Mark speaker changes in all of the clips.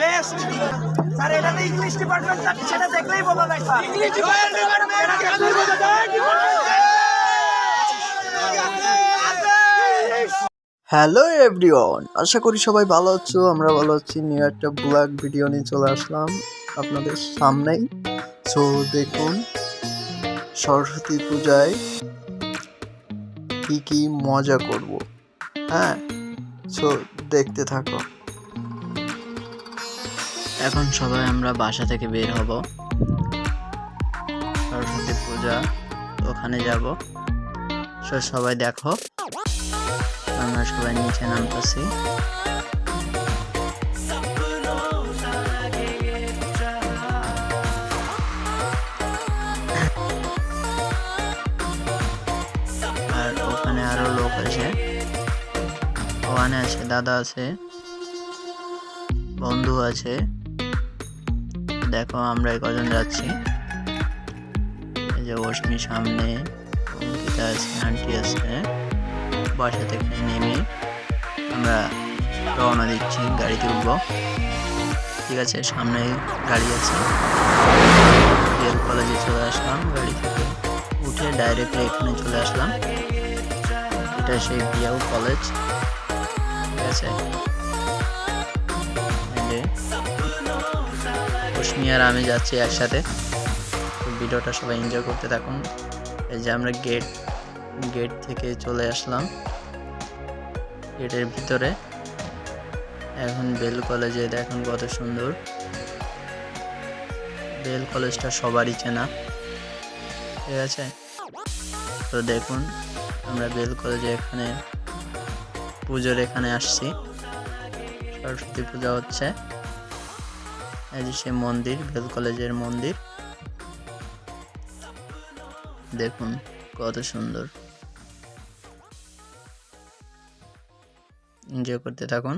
Speaker 1: Best sir এটাতে English department সেটা দেখলেই বোঝা যায় স্যার। ইংলিশ
Speaker 2: হ্যালো এভরিওয়ান আশা করি সবাই ভালো আছো আমরা ভালো আছি। নিউ একটা ব্লগ ভিডিও নিয়ে চলে আসলাম আপনাদের সামনেই। সো দেখুন সরস্বতী পূজায় কি কি মজা করব হ্যাঁ? সো দেখতে থাকো। এখন সবাই আমরা বাসা থেকে বের হব। সরস্বতী পূজা, ওখানে যাব। সবাই দেখো। আমরা সবাই নিচে নামতেছি। আর ওখানে আরও লোক আছে। ওখানে আছে, দাদা আছে, বন্ধু আছে। দেখো, আমরা কজন যাচ্ছি। এই যে অশ্মি সামনে, অঙ্কিতা আছে, আন্টি আছে। বাসা থেকে নেমে আমরা রওনা দিচ্ছি, গাড়িতে উঠবো। ঠিক আছে, সামনে গাড়ি আছে। রেল কলেজে চলে আসলাম গাড়ি থেকে উঠে ডাইরেক্ট এখানে চলে আসলাম। এটা সেই বিয়াও কলেজ। ঠিক আছে? রশ্মি আর আমি যাচ্ছি একসাথে। ভিডিওটা সবাই এনজয় করতে থাকুন। এই যে আমরা গেট গেট থেকে চলে আসলাম। গেটের ভিতরে। এখন বেল কলেজে দেখুন কত সুন্দর। বেল কলেজটা সবারই চেনা। ঠিক আছে? তো দেখুন, আমরা বেল কলেজে এখানে পুজোর এখানে আসছি। সরস্বতী পূজা হচ্ছে। এই যে সে মন্দির বেল কলেজের মন্দির। দেখুন কত সুন্দর। এনজয় করতে থাকুন।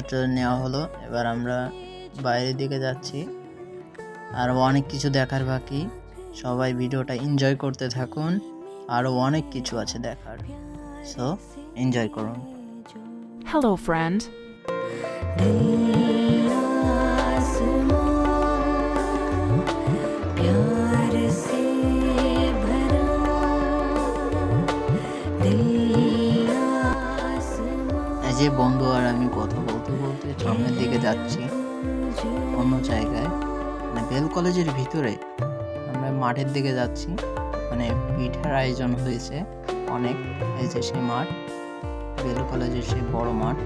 Speaker 2: মাংসটা নেওয়া হলো। এবার আমরা বাইরের দিকে যাচ্ছি। আরও অনেক কিছু দেখার বাকি। সবাই ভিডিওটা এনজয় করতে থাকুন। আরও অনেক কিছু আছে দেখার। সো এনজয় করুন।
Speaker 3: হ্যালো ফ্রেন্ড যে বন্ধু আর আমি কথা friend.
Speaker 4: দিকে
Speaker 2: যাচ্ছি। অন্য জায়গায়। মানে বেল কলেজের ভিতরে আমরা মাঠের দিকে যাচ্ছি। মানে পিঠার আয়োজন হয়েছে অনেক। এই যে সেই মাঠ, বেল কলেজের সেই বড় মাঠ।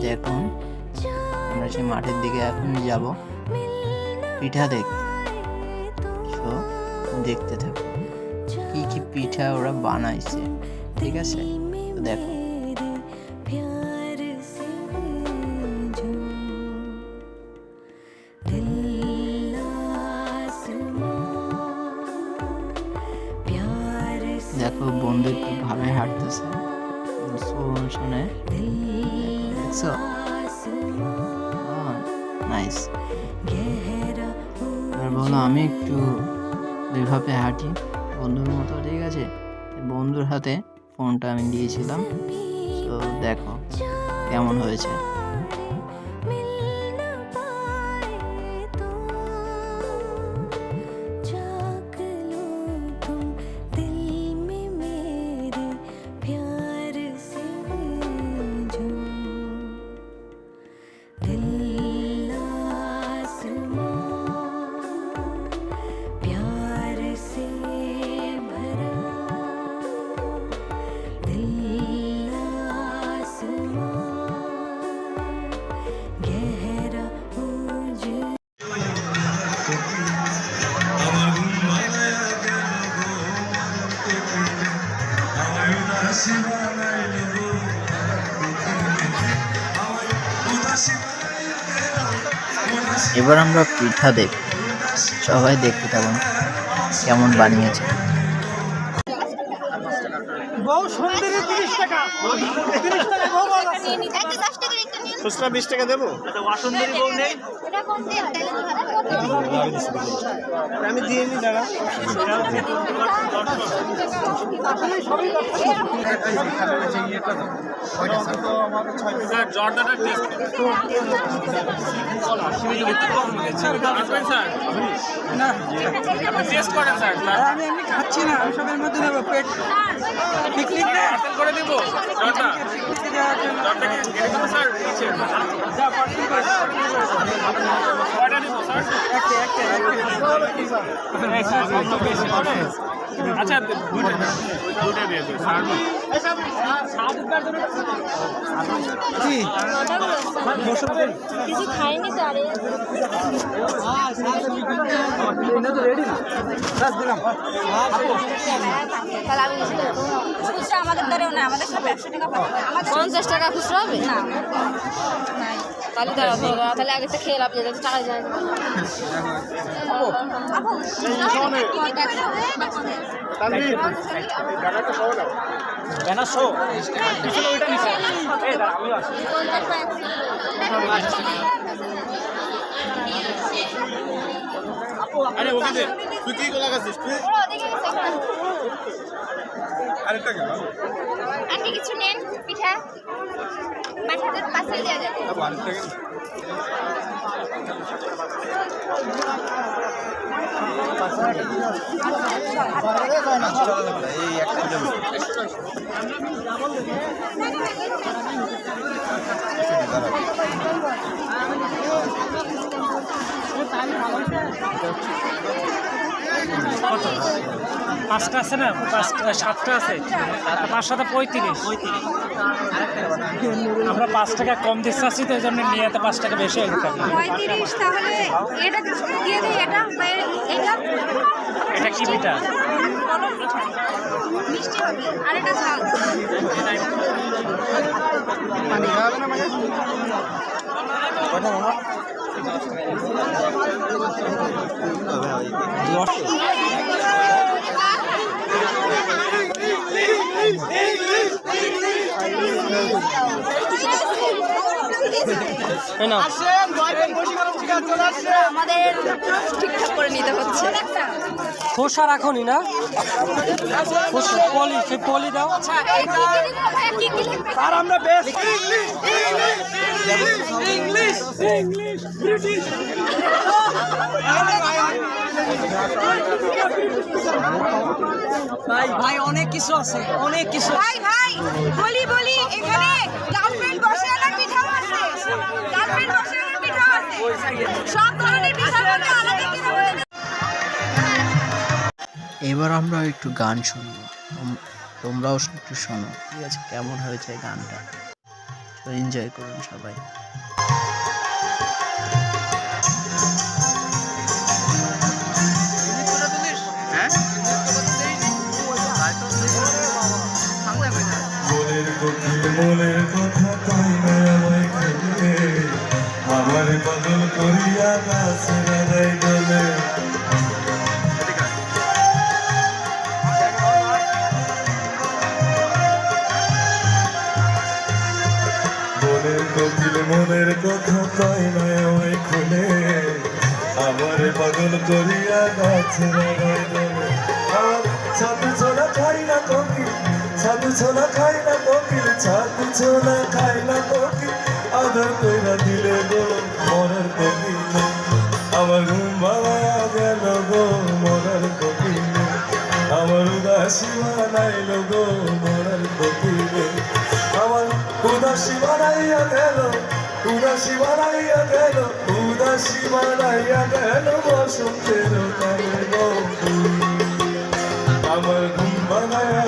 Speaker 2: দেখুন, আমরা সেই মাঠের দিকে এখন যাব। পিঠা দেখতে তো দেখতে থাকো। কি কি পিঠা ওরা বানাইছে, ঠিক আছে? দেখো। বন্ধু একটু ভালোই হাঁটতেছে। শুনে। নাইস আর বলো, আমি একটু দুইভাবে হাঁটি। বন্ধুর মতো, ঠিক আছে? বন্ধুর হাতে ফোনটা আমি দিয়েছিলাম। তো দেখো, কেমন হয়েছে। এবার আমরা পিঠা দেখ সবাই দেখতে থাকুন কেমন বানিয়েছে।
Speaker 5: খুচরা বিশ টাকা দেবো?
Speaker 6: অসুন্দরী বউ নেই?
Speaker 5: আমি দিয়ে নি দাঁড়া।
Speaker 6: আমি এমনি খাচ্ছি না আমি সবের মধ্যে নেব পেট পিকনিক না
Speaker 7: করে দেবো। কি স্যার আচ্ছা দুটো দিয়ে
Speaker 8: কিছু খাইনি তো আরে আমাদের দ্বারাও না। আমাদের সব একশো টাকা পঞ্চাশ টাকা খুচরা হবে? না। তাহলে দাঁড়াও, তাহলে আগে তো খেয়ে লাভ যেত টাকা যায়।
Speaker 7: ব্যানার
Speaker 5: তুই কি গোলা গাছিস তুই আরেকটা কেন
Speaker 8: আপনি কিছু নেন পিঠা? বাচ্চাদের পাশে দেওয়া যাবে।
Speaker 5: এই একটা
Speaker 7: পাঁচটা আছে না? পাঁচটা সাতটা আছে। পাঁচ সাথে পঁয়ত্রিশ। আমরা পাঁচ টাকা কম দিচ্ছি আছি তো এই জন্য নিয়ে এত পাঁচ টাকা বেশি হয়ে গেছে।
Speaker 8: এটা
Speaker 7: কি পিঠা
Speaker 8: আমাদের ঠিকঠাক করে নিতে হচ্ছে।
Speaker 7: খোসা রাখনি না? পলি সেই পলি দাও।
Speaker 6: আর আমরা বেস্ট ইংলিশ ইংলিশ ব্রিটিশ।
Speaker 1: ভাই ভাই অনেক কিছু আছে অনেক কিছু
Speaker 8: ভাই ভাই বলি বলি এখানে গার্লফ্রেন্ড বসে পিঠাও আছে। গার্লফ্রেন্ড বসে পিঠাও আছে। সব ধরনের পিঠার মধ্যে আলাদা বলে
Speaker 9: এবার আমরা একটু গান শুনব। তোমরাও একটু শোনো। ঠিক আছে? কেমন হয়েছে গানটা? তো এনজয় করুন সবাই।
Speaker 10: মনের কোকিল মনের কথা খাই না কোকিল আদর কইরা দিলে গো, মরার কোকিল আমার ঘুম বাবায়া গেল গো, মরার কোকিল আমার উদাসী বানাইল গো, মরার কোকিল আমার উদাসী বানাইয়া গেল, উদাসী বানাইয়া গেল, উদাসী বানাইয়া গেল বসন্তের কালে গো। আমার ঘুম বানায়া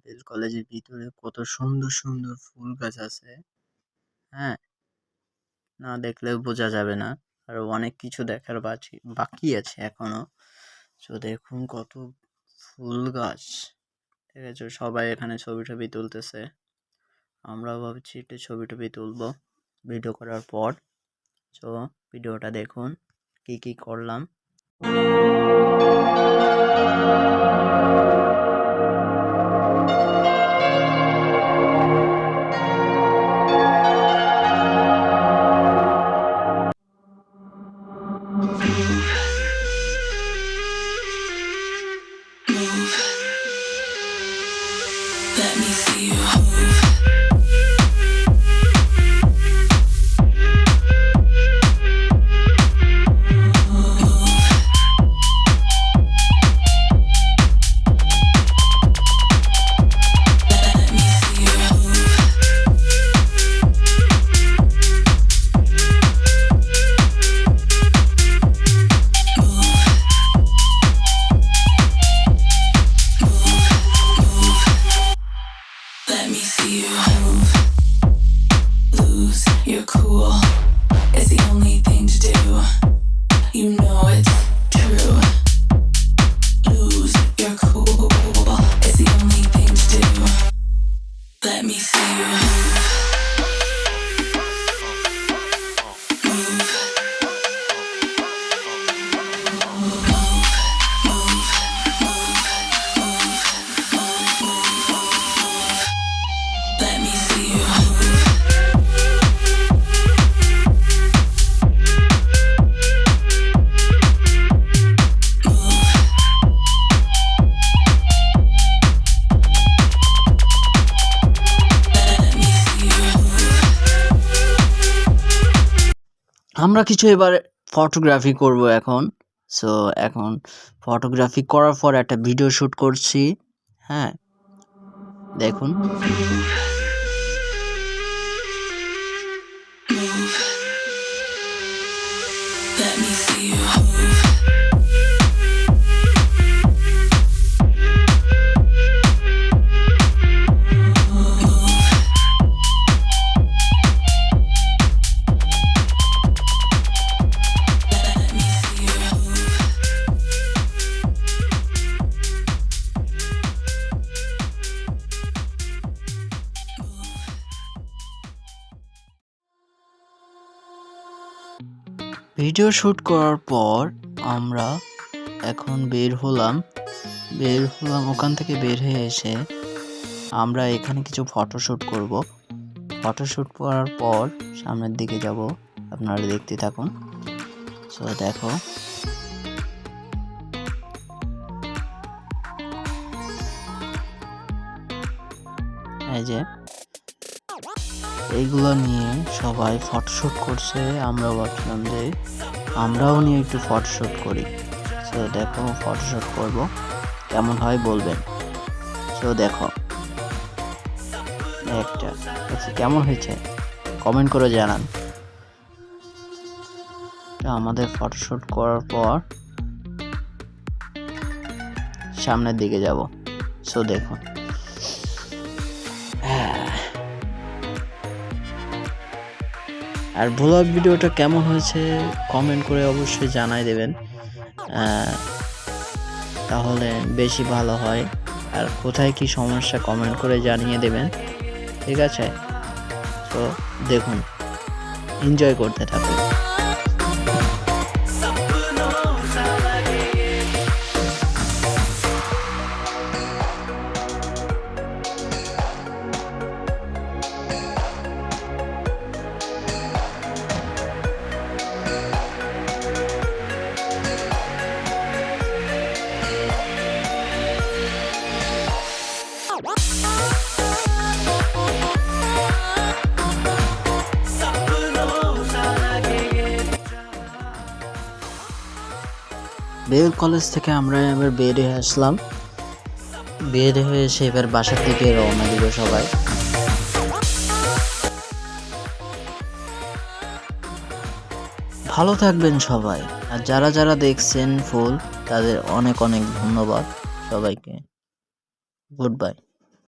Speaker 9: দেখো বেল কলেজের ভিতরে কত সুন্দর সুন্দর ফুল গাছ আছে। হ্যাঁ? না দেখলে বোঝা যাবে না। আর অনেক কিছু দেখার বাকি বাকি আছে এখনও। তো দেখুন কত ফুল গাছ। ঠিক আছে, সবাই এখানে ছবি টবি তুলতেছে। আমরাও ভাবছি একটু ছবি টবি তুলবো ভিডিও করার পর। তো ভিডিওটা দেখুন, কি কি করলাম।
Speaker 11: Let me see you move. You see you lose you cool. Is the only thing to do. You know it's
Speaker 9: আমরা কিছু এবার ফটোগ্রাফি করব এখন। সো এখন ফটোগ্রাফি করার পর একটা ভিডিও শ্যুট করছি হ্যাঁ? দেখুন।
Speaker 11: Let me see you.
Speaker 9: Video shoot করার পর আমরা এখন বের হলাম। বের হলাম ওখান থেকে বের হয়ে এসে আমরা এখানে কিছু ফটোশ্যুট করব। ফটোশ্যুট করার পর সামনের দিকে যাব। আপনারা দেখতে থাকুন। সো দেখো। এই যে এইগুলো নিয়ে সবাই ফটোশ্যুট করছে, আমরাও ভাবছিলাম যে আমরাও নিয়ে একটু ফটোশ্যুট করি। সো দেখো ফটোশ্যুট করব। কেমন হয় বলবেন? সো দেখো। একটা দেখছি কেমন হয়েছে? কমেন্ট করে জানান। আমাদের ফটোশ্যুট করার পর সামনের দিকে যাব। সো দেখুন আর ভ্লগ ভিডিওটা কেমন হয়েছে কমেন্ট করে অবশ্যই জানাই দেবেন। তাহলে বেশি ভালো হয়। আর কোথায় কি সমস্যা কমেন্ট করে জানিয়ে দেবেন। ঠিক আছে? তো দেখুন এনজয় করতে থাকুন। বেল কলেজ থেকে আমরা এবার বের হয়ে আসলাম। বের হয়ে এসে এবার বাসার থেকে রওনা দিল সবাই। ভালো থাকবেন সবাই। আর যারা যারা দেখছেন ফুল, তাদের অনেক অনেক ধন্যবাদ সবাইকে। Good bye.